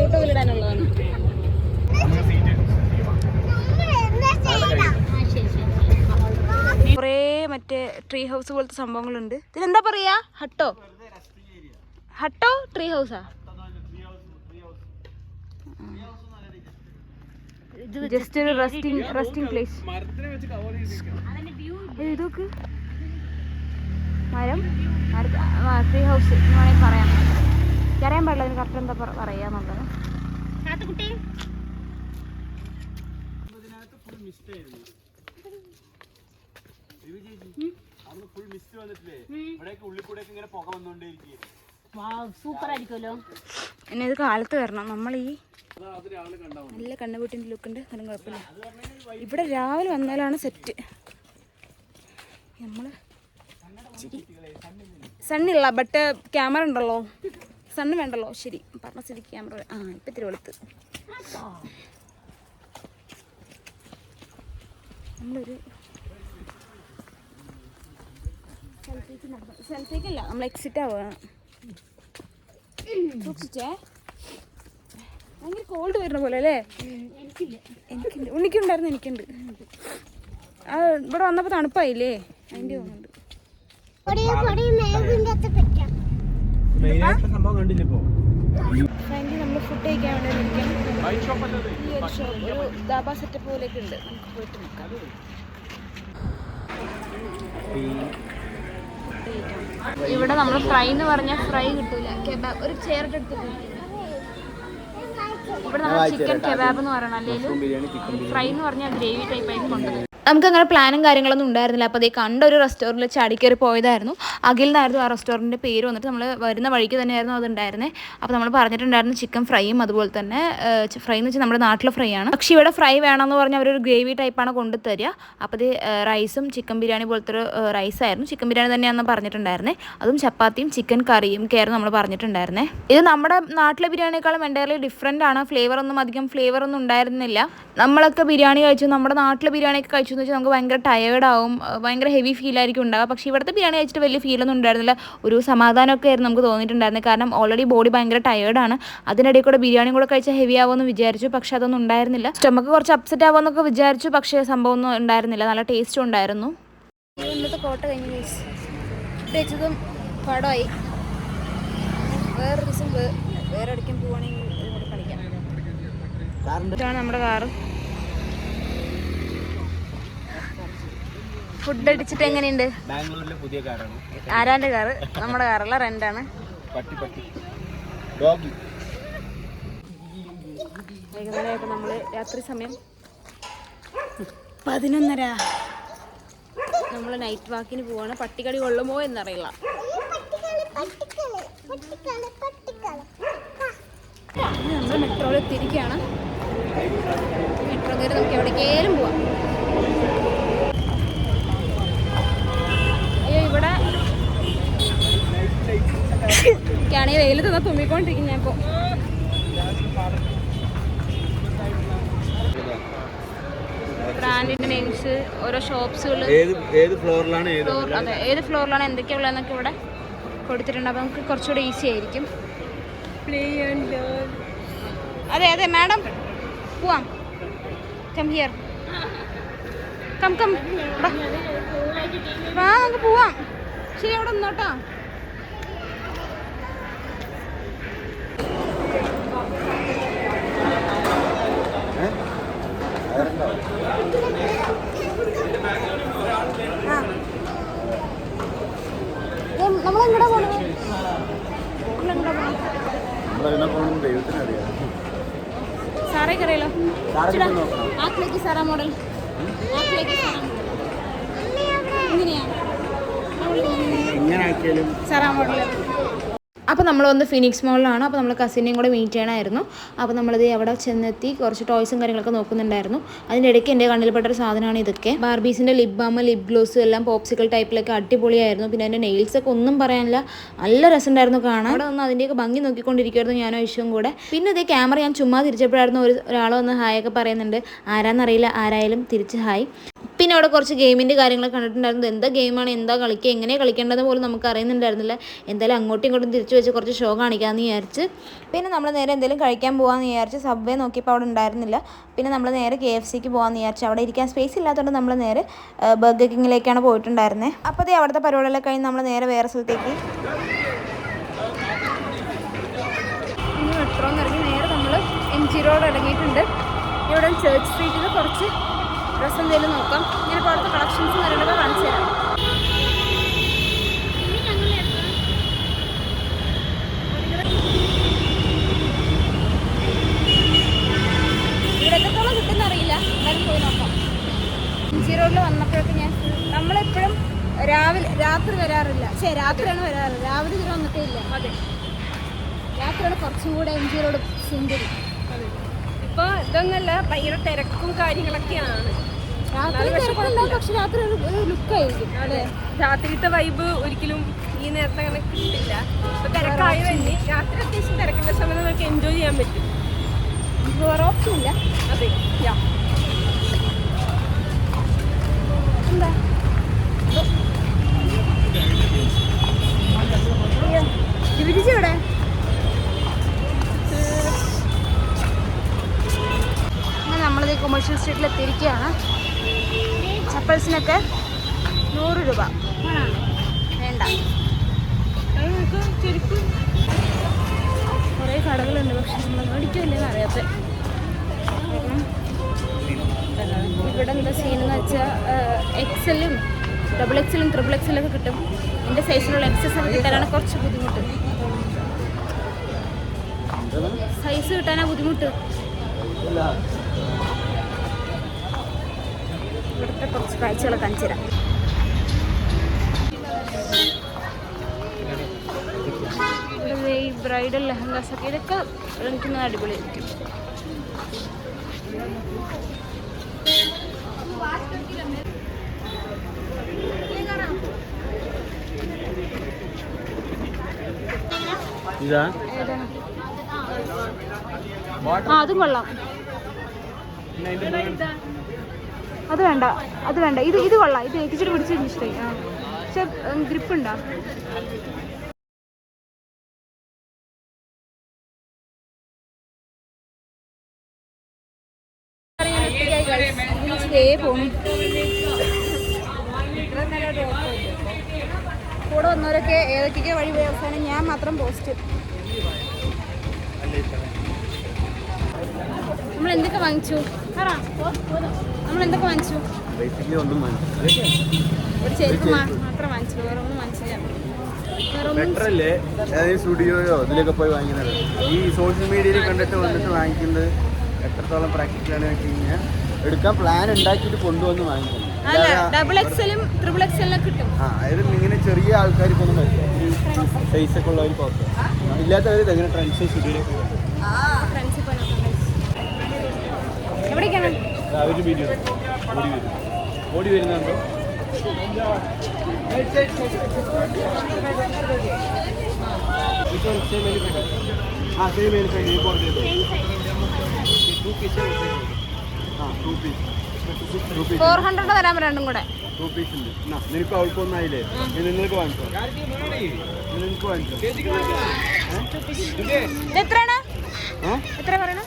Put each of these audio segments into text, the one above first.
യൂട്യൂബിൽ ഇടാനുള്ളതാണ് കുറേ മറ്റേ ട്രീ ഹൗസ് പോലത്തെ സംഭവങ്ങളുണ്ട്. ഇതിനെന്താ പറയാ? ഹട്ടോ. ഹട്ടോ ട്രീ ഹൗസാ ജസ്റ്റ് ഒരു റെസ്റ്റിംഗ് റെസ്റ്റിംഗ് പ്ലേസ് ഇതൊക്കെ. മരം? ട്രീ ഹൗസ് എന്ന് വേണമെങ്കിൽ പറയാം. എനിക്കറിയാൻ പാടില്ല അതിന് കറക്റ്റ് എന്താ പറ- പറയാന്നുള്ളത്. പിന്നെ ഇത് കാലത്ത് വരണം. നമ്മൾ ഈ നല്ല കണ്ണുപൂട്ടിന്റെ ലുക്കുണ്ട് നല്ല കുഴപ്പമില്ല. ഇവിടെ രാവിലെ വന്നാലാണ് സെറ്റ് നമ്മൾ സണ്ണില്ല ബട്ട് ക്യാമറ ഉണ്ടല്ലോ. സണ്ണ് വേണ്ടല്ലോ? ശരി. പറഞ്ഞ സ്ഥിതി ക്യാമറ ആ ഇപ്പം ഇത്തിരി വെളുത്ത്. നമ്മളൊരു സെൽഫിക്കല്ല നമ്മൾ എക്സിറ്റ് ആവുകയാണ് ഭയങ്കര കോൾഡ് വരുന്ന പോലെ അല്ലേ? എനിക്കുണ്ട് ഉണ്ണിക്കുണ്ടായിരുന്നു എനിക്കുണ്ട്. ഇവിടെ വന്നപ്പോൾ തണുപ്പായില്ലേ? അതിന്റെ തോന്നുന്നുണ്ട് സംഭവം കണ്ടില്ല ഇപ്പോ? ഫ്രണ്ടിൽ നമ്മൾ ഫുഡ് കഴിക്കാൻ വേണ്ടി നിൽക്കണം ഷോപ്പ് അല്ലേ ഈ ഒരു ഷോപ്പ് ഒരു ദാബ സെറ്റപ്പ് പോലെയൊക്കെ ഉണ്ട്. നമുക്ക് പോയിട്ട് നോക്കാം. ഇവിടെ നമ്മൾ ഫ്രൈ എന്ന് പറഞ്ഞാൽ ഫ്രൈ കിട്ടൂല. കെബാബ് ഒരു ചെയറിട്ട് ഇവിടെ നമ്മൾ ചിക്കൻ കെബാബ് എന്ന് പറയണം അല്ലെങ്കിൽ ഫ്രൈ എന്ന് പറഞ്ഞാൽ ഗ്രേവി ടൈപ്പ് ആയിട്ട് കൊണ്ടുവരും നമുക്ക് അങ്ങനെ പ്ലാനും കാര്യങ്ങളൊന്നും ഉണ്ടായിരുന്നില്ല. അപ്പോൾ അതേ കണ്ട ഒരു റെസ്റ്റോറന്റിൽ ചാടിക്കയറി പോയതായിരുന്നു. അഖിൽ എന്നായിരുന്നു ആ റെസ്റ്റോറന്റിന്റെ പേര് വന്നിട്ട് നമ്മൾ വരുന്ന വഴിക്ക് തന്നെയായിരുന്നു അതുണ്ടായിരുന്നത് അപ്പോൾ നമ്മൾ പറഞ്ഞിട്ടുണ്ടായിരുന്നു ചിക്കൻ ഫ്രൈയും അതുപോലെ തന്നെ ഫ്രൈ എന്ന് വെച്ചാൽ നമ്മുടെ നാട്ടിലെ ഫ്രൈ ആണ്. പക്ഷേ ഇവിടെ ഫ്രൈ വേണമെന്ന് പറഞ്ഞാൽ അവരൊരു ഗ്രേവി ടൈപ്പാണ് കൊണ്ടു തരിക അപ്പോൾ ഇത് റൈസും ചിക്കൻ ബിരിയാണി പോലത്തെ ഒരു റൈസായിരുന്നു ചിക്കൻ ബിരിയാണി തന്നെയാണെന്ന് പറഞ്ഞിട്ടുണ്ടായിരുന്നത് അതും ചപ്പാത്തിയും ചിക്കൻ കറിയും കയറും നമ്മൾ പറഞ്ഞിട്ടുണ്ടായിരുന്നേ. ഇത് നമ്മുടെ നാട്ടിലെ ബിരിയാണിയേക്കാളും എന്റയർലി ഡിഫറെന്റ് ആണ്. ഫ്ലേവർ ഒന്നും അധികം ഫ്ലേവർ ഒന്നും ഉണ്ടായിരുന്നില്ല. നമ്മളൊക്കെ ബിരിയാണി കഴിച്ചു. നമ്മുടെ നാട്ടിലെ ബിരിയാണിയൊക്കെ കഴിച്ചു എന്ന് വെച്ചാൽ നമുക്ക് ഭയങ്കര ടയേർഡാവും ഭയങ്കര ഹെവി ഫീലായിരിക്കും ഉണ്ടാവുക. പക്ഷേ ഇവിടുത്തെ ബിരിയാണി കഴിച്ചിട്ട് വലിയ ഫീലൊന്നും ഉണ്ടായിരുന്നില്ല. ഒരു സമാധാനമൊക്കെ ആയിരുന്നു നമുക്ക് തോന്നിയിട്ടുണ്ടായിരുന്നത്. കാരണം ഓൾറെഡി ബോഡി ഭയങ്കര ടയേർഡാണ് അതിനിടയിൽ കൂടെ ബിരിയാണി കൂടെ കഴിച്ചാൽ ഹെവി ആവുമെന്ന് വിചാരിച്ചു. പക്ഷെ അതൊന്നും ഉണ്ടായിരുന്നില്ല. സ്റ്റമക്ക് കുറച്ച് അപ്സെറ്റ് ആവുമെന്നൊക്കെ വിചാരിച്ചു. പക്ഷേ സംഭവം ഒന്നും ഉണ്ടായിരുന്നില്ല. നല്ല ടേസ്റ്റും ഉണ്ടായിരുന്നു. ഇന്നത്തെ കോട്ട കഴിഞ്ഞു വെച്ചതും പടമായി വേറെ ദിവസം വേറെ അടിക്കാൻ പോവുകയാണെങ്കിൽ ഇതാണ് നമ്മുടെ കാറ്. ഫുഡ് അടിച്ചിട്ട് എങ്ങനെയുണ്ട്? ബാംഗ്ലൂരിലെ പുതിയ കാറാണ്. ആരാന്റെ കാറ്? നമ്മുടെ കാറല്ല? റെന്റാണ്. പട്ടി പട്ടി. ഡോഗി. നമ്മൾ രാത്രി സമയം പതിനൊന്നര. നമ്മൾ നൈറ്റ് വാക്കിന് പോവാണ്. പട്ടികളി കൊള്ളുമോ എന്നറിയില്ല. നമ്മൾ മെട്രോയിൽ എത്തിയിരിക്കുകയാണ് മെട്രോ കയറി നമുക്ക് എവിടേക്കേലും പോവാം. ഇവിടെ എനിക്കാണെങ്കിൽ വെയിൽ തന്നെ തുമ്മിക്കൊണ്ടിരിക്കും ഞാൻ ഇപ്പോൾ ബ്രാൻഡിന്റെ നെയിംസ് ഓരോ ഷോപ്സുകൾ ഏത് ഏത് ഫ്ലോറിലാണ് ഏത് അതെ ഏത് ഫ്ലോറിലാണ് എന്തൊക്കെയുള്ളതെന്നൊക്കെ ഇവിടെ കൊടുത്തിട്ടുണ്ട്. അപ്പോൾ നമുക്ക് കുറച്ചുകൂടെ ഈസി ആയിരിക്കും. അതെ അതെ മാഡം പോവാം. കം ഹിയർ കം കം വാ. നമുക്ക് പോവാം. ശരി അവിടെ നിന്നോട്ടോ നമ്മളെങ്ങടാ പോണത്? നമ്മളെങ്ങടാ പോണത്? നമ്മളതിനെ പോകണം ദൈവത്തിനറിയാം. സാറേ കറിയല്ലോ ആ സാറാ മോഡൽ. ഇങ്ങനെ ആക്കിയാലും സാറാ മോഡൽ അപ്പോൾ നമ്മൾ വന്ന് ഫിനിക്സ് മോളിലാണ് അപ്പോൾ നമ്മൾ കസിനെയും കൂടെ മീറ്റ് ചെയ്യണമായിരുന്നു അപ്പോൾ നമ്മളത് അവിടെ ചെന്നെത്തി കുറച്ച് ടോയ്സും കാര്യങ്ങളൊക്കെ നോക്കുന്നുണ്ടായിരുന്നു. അതിന്റെ ഇടയ്ക്ക് എന്റെ കണ്ണിൽപ്പെട്ട ഒരു സാധനമാണ് ഇതൊക്കെ. ബാർബീസിന്റെ ലിപ് ബാം ലിപ് ഗ്ലോസ് എല്ലാം പോപ്സിക്കൽ ടൈപ്പിലൊക്കെ അടിപൊളിയായിരുന്നു. പിന്നെ എന്റെ നെയിൽസൊക്കെ ഒന്നും പറയാനില്ല. നല്ല രസമുണ്ടായിരുന്നു കാണാൻ. അവിടെ ഒന്ന് അതിന്റെയൊക്കെ ഭംഗി നോക്കിക്കൊണ്ടിരിക്കുമായിരുന്നു ഞാനും ഐശ്വം കൂടെ. പിന്നെ ഇതേ ക്യാമറ ഞാൻ ചുമ്മാ തിരിച്ചപ്പോഴായിരുന്നു ഒരു ഒരാൾ വന്ന് ഹായ് ഒക്കെ പറയുന്നുണ്ട്. ആരാന്നറിയില്ല. ആരായാലും തിരിച്ച് ഹായ് പിന്നെ അവിടെ കുറച്ച് ഗെയിമിന്റെ കാര്യങ്ങൾ കണ്ടിട്ടുണ്ടായിരുന്നു. എന്താ ഗെയിമാണ്? എന്താ കളിക്കുക? എങ്ങനെ കളിക്കേണ്ടതെന്ന് പോലും നമുക്ക് അറിയുന്നുണ്ടായിരുന്നില്ല. എന്തായാലും അങ്ങോട്ടും ഇങ്ങോട്ടും തിരിച്ചു വെച്ച് കുറച്ച് ഷോ കാണിക്കാമെന്ന് വിചാരിച്ച് പിന്നെ നമ്മൾ നേരെ എന്തെങ്കിലും കഴിക്കാൻ പോകാമെന്ന് വിചാരിച്ച് സബ്വേ നോക്കിയപ്പോൾ അവിടെ ഉണ്ടായിരുന്നില്ല. പിന്നെ നമ്മൾ നേരെ കെ എഫ് സിക്ക് പോകാമെന്ന് വിചാരിച്ചു അവിടെ ഇരിക്കാൻ സ്പേസ് ഇല്ലാത്തതുകൊണ്ട് നമ്മൾ നേരെ ബർഗർ കിങ്ങിലേക്കാണ് പോയിട്ടുണ്ടായിരുന്നത് അപ്പോൾ അതേ അവിടുത്തെ പരിപാടികളൊക്കെ കഴിഞ്ഞ് നമ്മൾ നേരെ വേറെ സ്ഥലത്തേക്ക്. നേരെ നമ്മൾ എം ജി റോഡ് ഇറങ്ങിയിട്ടുണ്ട്. ഇവിടെ ചേർച്ച് സ്ട്രീറ്റിൽ കുറച്ച് ഡ്രസ്സ് എന്തെങ്കിലും നോക്കാം. ഞാനിപ്പോൾ അവിടുത്തെ കളക്ഷൻസ് കാര്യങ്ങളൊക്കെ കാണിച്ചു തരാം. എന്തായാലും പോയി നോക്കാം. എം ജി റോഡിൽ വന്നപ്പോഴൊക്കെ ഞാൻ നമ്മളെപ്പോഴും രാവിലെ രാത്രി വരാറില്ല. ശരി രാത്രിയാണ് വരാറ്. രാവിലെ ഇതിൽ വന്നിട്ടേ ഇല്ല. അതെ. രാത്രിയാണ് കുറച്ചും കൂടെ സുന്ദരി ഇപ്പൊ ഇതൊന്നല്ല ഭയങ്കര തിരക്കും കാര്യങ്ങളൊക്കെയാണ്. രാത്രിത്തെ വൈബ് ഒരിക്കലും ഈ നേരത്തെ അങ്ങനെ കിട്ടില്ല ഇപ്പൊ തിരക്കായി തന്നെ രാത്രി അത്യാവശ്യം തിരക്കേണ്ട സമയത്ത് നമുക്ക് എൻജോയ് ചെയ്യാൻ പറ്റും. വേറെ ഓപ്ഷൻ ഇല്ല. അതെ. യാ എന്താ? ഇവിടെ നമ്മളിത് കൊമേഴ്ഷ്യൽ സ്ട്രീറ്റിൽ എത്തിയിരിക്കുകയാണ് ചപ്പൽസിനൊക്കെ നൂറ് രൂപ. വേണ്ട. കുറേ കടകളുണ്ട് പക്ഷെ നമ്മൾ മേടിക്കില്ലെന്ന് അറിയാത്ത. ഇവിടെ എന്താ സീനെന്ന് വെച്ചാൽ എക്സലും ഡബിൾ എക്സലും ട്രിപ്പിൾ എക്സലും ഒക്കെ കിട്ടും. എന്റെ സൈസിലുള്ള എക്സസ് ഒക്കെ കിട്ടാനാണ് കുറച്ച് ബുദ്ധിമുട്ട്. സൈസ് കിട്ടാനാ ബുദ്ധിമുട്ട്. ഇവിടുത്തെ കുറച്ച് കാഴ്ചകൾ കാണിച്ചു തരാം. ഈ ബ്രൈഡൽ ലെഹങ്കാസ് ഒക്കെ ഇതൊക്കെ എനിക്ക് അടിപൊളിയായിരിക്കും. ഇതാ? ആ അതും കൊള്ളാം. അത് വേണ്ട അത് വേണ്ട. ഇത് ഇത് കൊള്ളാം. ഇത് എത്തിച്ചിട്ട് പിടിച്ച് എനിക്ക് ഇഷ്ടമായി ആ. പക്ഷെ ഗ്രിപ്പ് ഉണ്ടോ കൂടെ വന്നവരൊക്കെ ഏതൊക്കെ വഴി പോയി അവസാനം ഞാൻ മാത്രം പോസ്റ്റ്. നമ്മൾ എന്തൊക്കെ വാങ്ങിച്ചു? നമ്മൾ എന്തൊക്കെ വാങ്ങിച്ചു ഒന്നും ഒരു ചെരുപ്പ് മാത്രം വാങ്ങിച്ചു വേറെ ഒന്നും വാങ്ങിച്ചില്ല അതായത് സ്റ്റുഡിയോയോ ഇതിലൊക്കെ പോയി വാങ്ങിക്കുന്നത്. ഈ സോഷ്യൽ മീഡിയയിൽ കണ്ടിട്ട് വന്നിട്ട് വാങ്ങിക്കുന്നത് എത്രത്തോളം പ്രാക്ടിക്കലാണ് വെച്ച് കഴിഞ്ഞാൽ എടുക്കാൻ പ്ലാൻ ഉണ്ടാക്കിയിട്ട് കൊണ്ടുവന്ന് വാങ്ങിക്കുന്നത് ഡബിൾ എക്സലും ട്രിപ്പിൾ എക്സലും കിട്ടും. ആ അതായത് ഇങ്ങനെ ചെറിയ ആൾക്കാർക്കൊന്നും പറ്റില്ല സൈസ് ഒക്കെ ഉള്ളവർക്ക് ഓക്കെ ഇല്ലാത്തവർ ഇതെങ്ങനെ ട്രെൻഡ്സ് സ്റ്റുഡിയോയിലേക്ക് ഫ്രണ്ട്സിൽ പോയി നോക്കാം guys. അവരും വീഡിയോ ഓടി വരും. ഓടി വരുന്നുണ്ടോ? ആ സെയിം ടു പീസ് ആ ടു പീസ് ഫോർ ഹൺഡ്രഡ് വരാൻ രണ്ടും കൂടെ. ടു പീസ് ഉണ്ട്. നിനക്ക് അവൾക്ക് ഒന്നായില്ലേ നിങ്ങൾക്ക് വാങ്ങിച്ചോ? നിങ്ങൾക്ക് വാങ്ങിച്ചോ? എത്രയാണ്? എത്ര പറയണം?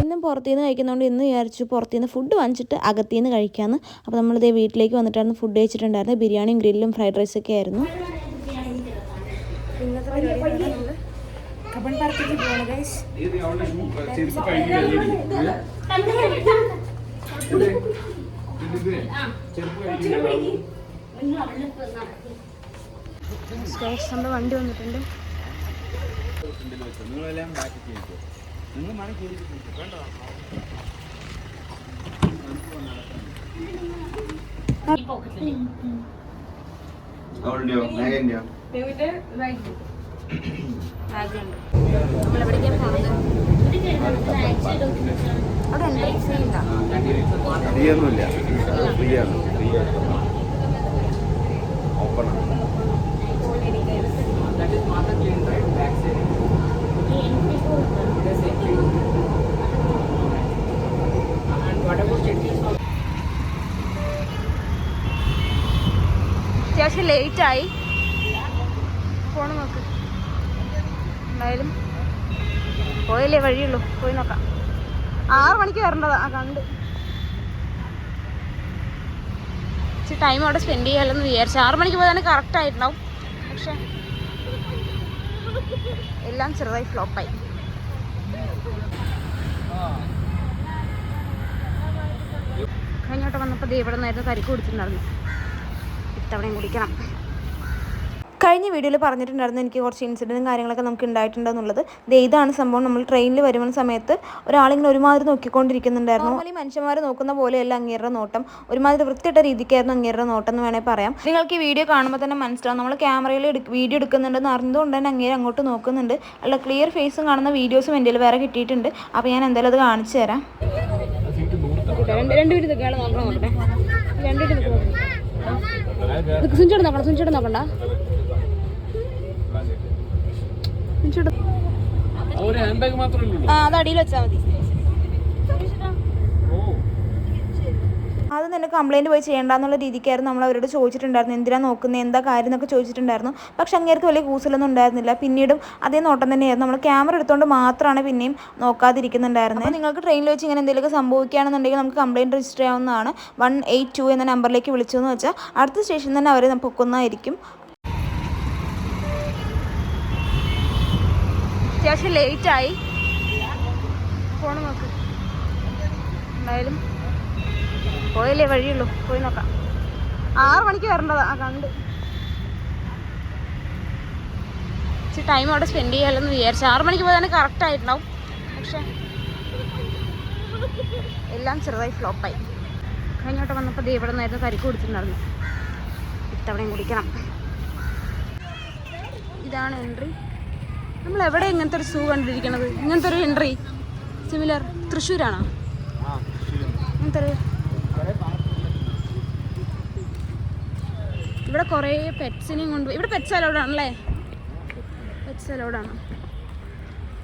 എന്നും പുറത്തുനിന്ന് കഴിക്കുന്നതുകൊണ്ട് ഇന്ന് വിചാരിച്ചു പുറത്തുനിന്ന് ഫുഡ് വാങ്ങിച്ചിട്ട് അകത്തുനിന്ന് കഴിക്കാമെന്ന് അപ്പോൾ നമ്മളിതേ വീട്ടിലേക്ക് വന്നിട്ടായിരുന്നു ഫുഡ് കഴിച്ചിട്ടുണ്ടായിരുന്നത് ബിരിയാണിയും ഗ്രില്ലും ഫ്രൈഡ് റൈസൊക്കെ ആയിരുന്നു. കബൺ പാർക്കിലേക്ക് ഗൈസ് വണ്ടി വന്നിട്ടുണ്ട്. നിങ്ങളെല്ലാം ബാക്കി ചെയ്യിക്കോ നിങ്ങൾ മണി കയറി കണ്ടോ അവളുടെയോ? മേഘന്റെയോ? ഫ്രീ ഒന്നുമില്ല. ഫ്രീ ആണ്. ഫ്രീ ഓപ്പൺ ആണ് ആയി. ഫോൺ നോക്ക് എന്തായാലും പോയല്ലേ വഴിയുള്ളൂ. പോയി നോക്കാം. ആറ് മണിക്ക് വരേണ്ടതാ. കണ്ട്. ഇച്ചിരി ടൈം അവിടെ സ്പെൻഡ് ചെയ്യാമല്ലെന്ന് വിചാരിച്ചു. ആറ് മണിക്ക് പോയാൽ കറക്റ്റ് ആയിട്ടുണ്ടാവും. പക്ഷെ എല്ലാം ചെറുതായി ഫ്ലോപ്പായി കഴിഞ്ഞോട്ട് വന്നപ്പോൾ ദേ നിന്നായിരുന്നു കരിക്ക് കുടിച്ചിട്ടുണ്ടായിരുന്നു ഇത്തവണയും കുടിക്കണം. കഴിഞ്ഞ വീഡിയോയിൽ പറഞ്ഞിട്ടുണ്ടായിരുന്നു എനിക്ക് കുറച്ച് ഇൻസിഡന്റും കാര്യങ്ങളൊക്കെ നമുക്ക് ഉണ്ടായിട്ടുണ്ടെന്നുള്ളത്. ദേ ഇതാണ് സംഭവം. നമ്മൾ ട്രെയിനിൽ വരുന്ന സമയത്ത് ഒരാളിങ്ങനെ ഒരുമാതിരി നോക്കിക്കൊണ്ടിരിക്കുന്നുണ്ടായിരുന്നു. അല്ലെങ്കിൽ മനുഷ്യന്മാർ നോക്കുന്ന പോലെയല്ല അങ്ങേരുടെ നോട്ടം. ഒരുമാതിരി വൃത്തിയിട്ട രീതിക്കായിരുന്നു അങ്ങേരുടെ നോട്ടം എന്ന് വേണേൽ പറയാം. നിങ്ങൾക്ക് ഈ വീഡിയോ കാണുമ്പോൾ തന്നെ മനസ്സിലാവും. നമ്മൾ ക്യാമറയിൽ വീഡിയോ എടുക്കുന്നുണ്ടെന്ന് അറിഞ്ഞതുകൊണ്ട് തന്നെ അങ്ങേര് അങ്ങോട്ട് നോക്കുന്നുണ്ട്. അല്ല ക്ലിയർ ഫേസും കാണുന്ന വീഡിയോസും എന്റെ വേറെ കിട്ടിയിട്ടുണ്ട്. അപ്പോൾ ഞാൻ എന്തായാലും അത് കാണിച്ചു തരാം. രണ്ട് രണ്ട് മിനിറ്റ് നിൽക്കുകയാണ് നോക്കണം നോക്കട്ടെ രണ്ട് മിനിറ്റ് നിൽക്കണം സുഞ്ചോട് നോക്കണം സുഞ്ചോട് നോക്കണ്ട. സുഞ്ചോട് ആ അത് അടിയിൽ വെച്ചാൽ മതി. ആദ്യം തന്നെ കംപ്ലൈന്റ് പോയി ചെയ്യേണ്ടെന്നുള്ള രീതിക്കായിരുന്നു നമ്മൾ അവരോട് ചോദിച്ചിട്ടുണ്ടായിരുന്നു. എന്തിനാണ് നോക്കുന്നത് എന്താ കാര്യം എന്നൊക്കെ ചോദിച്ചിട്ടുണ്ടായിരുന്നു. പക്ഷെ അങ്ങേർക്ക് വലിയ കൂസലൊന്നും ഉണ്ടായിരുന്നില്ല. പിന്നീടും അതേ നോട്ടം തന്നെയായിരുന്നു. നമ്മൾ ക്യാമറ എടുത്തുകൊണ്ട് മാത്രമാണ് പിന്നെയും നോക്കാതിരിക്കുന്നുണ്ടായിരുന്നത് അപ്പോൾ നിങ്ങൾക്ക് ട്രെയിനിൽ വെച്ച് ഇങ്ങനെ എന്തെങ്കിലുമൊക്കെ സംഭവിക്കുകയാണെന്നുണ്ടെങ്കിൽ നമുക്ക് കംപ്ലയിന്റ് രജിസ്റ്റർ ചെയ്യാവുന്നതാണ്. വൺ എയ്റ്റ് ടു എന്ന നമ്പറിലേക്ക് വിളിച്ചതെന്ന് വെച്ചാൽ അടുത്ത സ്റ്റേഷനിൽ തന്നെ അവർ പൊക്കുന്നതായിരിക്കും. അത്യാവശ്യം ലേറ്റായി ഫോൺ നോക്ക് എന്തായാലും പോയല്ലേ വഴിയുള്ളൂ? പോയി നോക്കാം. ആറ് മണിക്ക് വരേണ്ടതാ. ആ കണ്ട്. ഇച്ചിരി ടൈം അവിടെ സ്പെൻഡ് ചെയ്യാമെന്ന് വിചാരിച്ചു. ആറ് മണിക്ക് പോയതാണ് കറക്റ്റ് ആയിട്ടുണ്ടാവും. പക്ഷെ എല്ലാം ചെറുതായി ഫ്ലോപ്പായി കഴിഞ്ഞോട്ട് വന്നപ്പോൾ ദേ ഇവിടെ നിന്നായിരുന്നു കരിക്ക് കുടിച്ചിട്ടുണ്ടായിരുന്നു. ഇത്തവണയും കുടിക്കണം. ഇതാണ് എൻട്രി നമ്മൾ എവിടെ ഇങ്ങനത്തെ ഒരു സൂ കണ്ടിരിക്കണത്? ഇങ്ങനത്തെ ഒരു എൻട്രി സിമിലർ തൃശ്ശൂരാണോ? ഇങ്ങനത്തെ ഒരു ഇവിടെ കുറേ പെറ്റ്സിനെയും കൊണ്ട് ഇവിടെ പെറ്റ്സ് അലോഡാണല്ലേ? പെറ്റ്സ് അലോഡാണ്.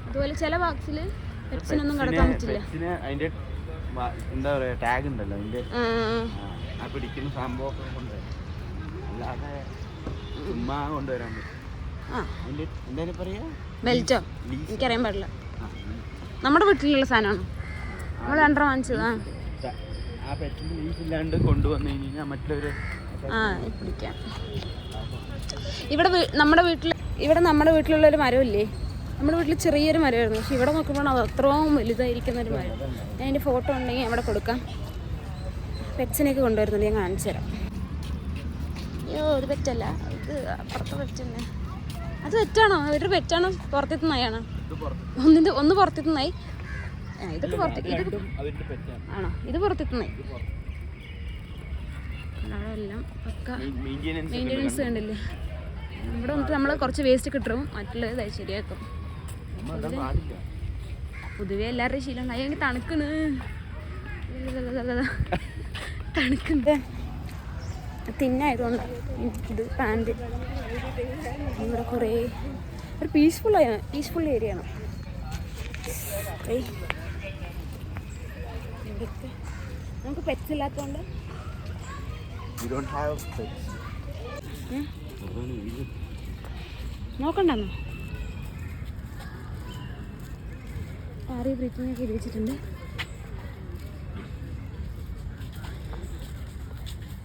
അതുപോലെ ചില ബാക്സിൽ പെറ്റ്സിനൊന്നും കടക്കാൻ പറ്റില്ല. എന്താ പറയാ ടാഗ് ഉണ്ടല്ലോ അതിന്റെ ആ, പിടിക്കുന്ന സംഭവം അല്ലാതെ ചുമ്മാ കൊണ്ടുവരാൻ പറ്റും പറയാ? ബെൽറ്റോ. എനിക്കറിയാൻ പാടില്ല. നമ്മുടെ വീട്ടിലുള്ള സാധനമാണ്. നമ്മൾ രണ്ടര വാങ്ങിച്ചത്. ആ പെറ്റിന് ലീസ് ഇല്ലാണ്ട് കൊണ്ടുവന്നു കഴിഞ്ഞാൽ മറ്റൊരു ആ പിടിക്കാം ഇവിടെ നമ്മുടെ വീട്ടിൽ ഇവിടെ നമ്മുടെ വീട്ടിലുള്ള ഒരു മരമില്ലേ? നമ്മുടെ വീട്ടിൽ ചെറിയൊരു മരമായിരുന്നു. പക്ഷെ ഇവിടെ നോക്കുമ്പോൾ അത് അത്രയും വലുതായിരിക്കുന്ന ഒരു മരം. ഞാൻ അതിന്റെ ഫോട്ടോ ഉണ്ടെങ്കിൽ അവിടെ കൊടുക്കാം. പെറ്റ്സിനെയൊക്കെ കൊണ്ടുവരുന്നുണ്ട്. ഞാൻ കാണിച്ചു തരാം. അയ്യോ ഒരു പെറ്റല്ല. ഇത് അപ്പുറത്തെ പെറ്റ് തന്നെ. അത് പെറ്റാണോ? ഒരു പെറ്റാണോ. പുറത്തു നായാണോ ഒന്നിന്റെ ഒന്ന് പുറത്തു നായി ഇതൊക്കെ പുറത്തേക്ക് ആണോ? ഇത് പുറത്തു നായി അവിടെ എല്ലാം പക്ക മെയിന്റെനൻസ് കണ്ടില്ലേ ഇവിടെ വന്നിട്ട് നമ്മൾ കുറച്ച് വേസ്റ്റ് കിട്ടും. മറ്റുള്ളത് ശരിയാക്കും. പൊതുവെ എല്ലാവരുടെയും ശീലം ഉണ്ടായി. എനിക്ക് തണുക്കണ്. തണുക്കുന്നത് തിന്നായതുകൊണ്ട് ഇത് പാന്റ്. ഇവിടെ കുറേ ഒരു പീസ്ഫുൾ പീസ്ഫുൾ ഏരിയ ആണ്. നമുക്ക് പെറ്റ്സ് ഇല്ലാത്തതുകൊണ്ട് ഉം. അതാണ് ഇത് നോക്കണ്ടെന്നോ പാറി ബ്രീത്തിങ് ഒക്കെ എഴുതി വെച്ചിട്ടുണ്ട്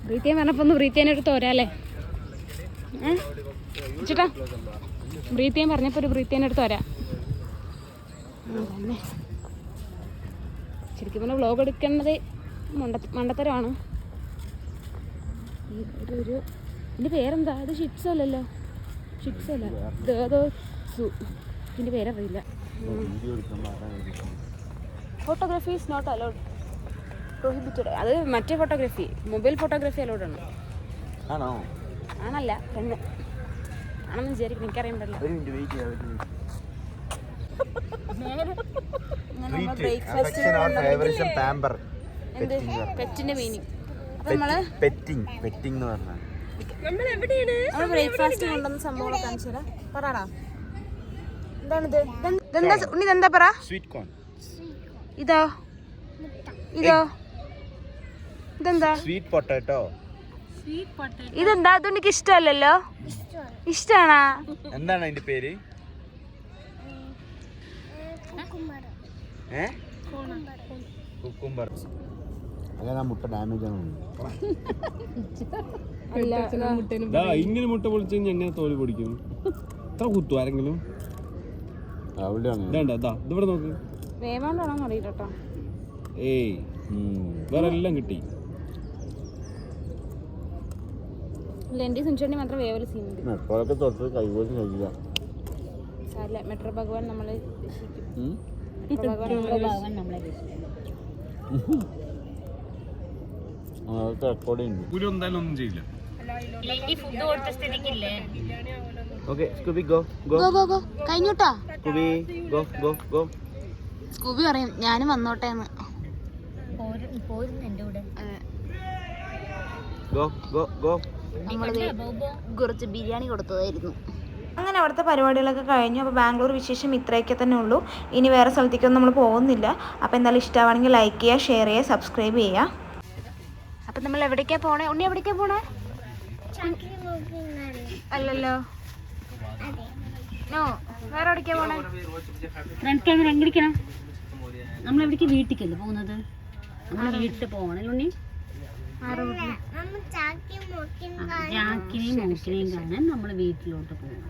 ബ്രീത്ത് ചെയ്യാൻ പറഞ്ഞപ്പോൾ ഒന്ന് ബ്രീത്ത് ചെയ്യാൻ എടുത്ത് വരാല്ലേ ചേട്ടാ ബ്രീത്ത് ചെയ്യാൻ പറഞ്ഞപ്പോൾ ഒരു ബ്രീത്ത് വരാം ആ, തന്നെ ശരിക്കും പറഞ്ഞാൽ വ്ലോഗ് എടുക്കുന്നത് മണ്ട മണ്ടത്തരമാണ്. ഈ ഒരു ഒരു ഇതിന്റെ പേരെന്താ? അത് ഷിപ്സ് അല്ലല്ലോ. ഷിപ്സ് അല്ല. ഏതോ സു ഇതിന്റെ പേരറിയില്ല photography is not allowed prohibited അത് മറ്റേ ഫോട്ടോഗ്രാഫി മൊബൈൽ ഫോട്ടോഗ്രാഫി അലൗഡ് ആണ്. ആണോ? ആണല്ല. പെണ്ണ്. ആണെന്ന് വിചാരിക്കും എനിക്കറിയാൻ പറ്റില്ല പാമ്പർ പെറ്റിന്റെ മീനിങ് പെറ്റിംഗ് പെറ്റിംഗ് എന്ന് പറഞ്ഞാൽ നമ്മൾ എവിടെയാണ് ബ്രേക്ക്ഫാസ്റ്റ് കൊണ്ടുവന്ന സംഭവങ്ങളൊക്കെ കാണിച്ചുതരാം. പറടാ. എന്താണിത് ഇതെന്ത്- ഉണ്ണി ഇതെന്താ പറ? സ്വീറ്റ് കോൺ ഇതോ? ഇതോ? ഇതെന്താ? സ്വീറ്റ് പൊട്ടാറ്റോ ഇതെന്താ? അതുണ്ണിക്ക് ഇഷ്ടമല്ലല്ലോ? ഇഷ്ടാണാ? എന്താണ് അതിന്റെ പേര്? ഏ കുക്കുംബർ. ഞാൻ മുട്ട ഡാമേജ് ആണ് ഇങ്ങനെ മുട്ട പൊളിച്ച് കഴിഞ്ഞാൽ എങ്ങനെ തോൽ പൊടിക്കും. എത്ര കുത്തു ആരെങ്കിലും. ഇതാണ്ട ഇതാ ഇതിവിടെ നോക്ക്. ഏയ് വേറെ എല്ലാം കിട്ടി. ഇല്ല എന്റെ സുനിച്ചേണ്ടി മാത്രം വേവൽ സീനുണ്ട് എപ്പോഴൊക്കെ തൊട്ട് കൈപോലും കഴിക്കുക. സാരില്ല മെട്രോ ഭഗവാൻ നമ്മളെ രക്ഷിക്കും. മെട്രോ ഭഗവാൻ നമ്മളെ രക്ഷിക്കും. റെക്കോർഡ് എന്തായാലും ഒന്നും ചെയ്യില്ല. Okay Scooby go go go go go കഴിഞ്ഞോട്ടാ? Scooby go go go Scooby പറയും ഞാനും വന്നോട്ടെ എന്ന്. ഗോ ഗോ ഗോ നമ്മളത് കുറച്ച് ബിരിയാണി കൊടുത്തതായിരുന്നു. അങ്ങനെ അവിടുത്തെ പരിപാടികളൊക്കെ കഴിഞ്ഞു. അപ്പോൾ ബാംഗ്ലൂർ വിശേഷം ഇത്രയൊക്കെ തന്നെ ഉള്ളൂ. ഇനി വേറെ സ്ഥലത്തേക്കൊന്നും നമ്മൾ പോകുന്നില്ല. അപ്പോൾ എന്തായാലും ഇഷ്ടമാണെങ്കിൽ ലൈക്ക് ചെയ്യുക ഷെയർ ചെയ്യുക സബ്സ്ക്രൈബ് ചെയ്യുക. അപ്പൊ നമ്മൾ എവിടേക്കാ പോണേ? ഉണ്ണി എവിടേക്കാ പോണേ? അല്ലല്ലോ. നോ വേറെ എവിടേക്കാ പോണേ? ഫ്രണ്ട് ക്യാമറ എങ്ങടിക്കണം നമ്മൾ എവിടേക്ക് വീട്ടിക്കല്ലേ പോകുന്നത്? നമ്മൾ വീട്ടിൽ പോകണേ ഉണ്ണി? ജാക്കിനെയും മോക്കിനെയും കാണാൻ നമ്മൾ വീട്ടിലോട്ട് പോകണം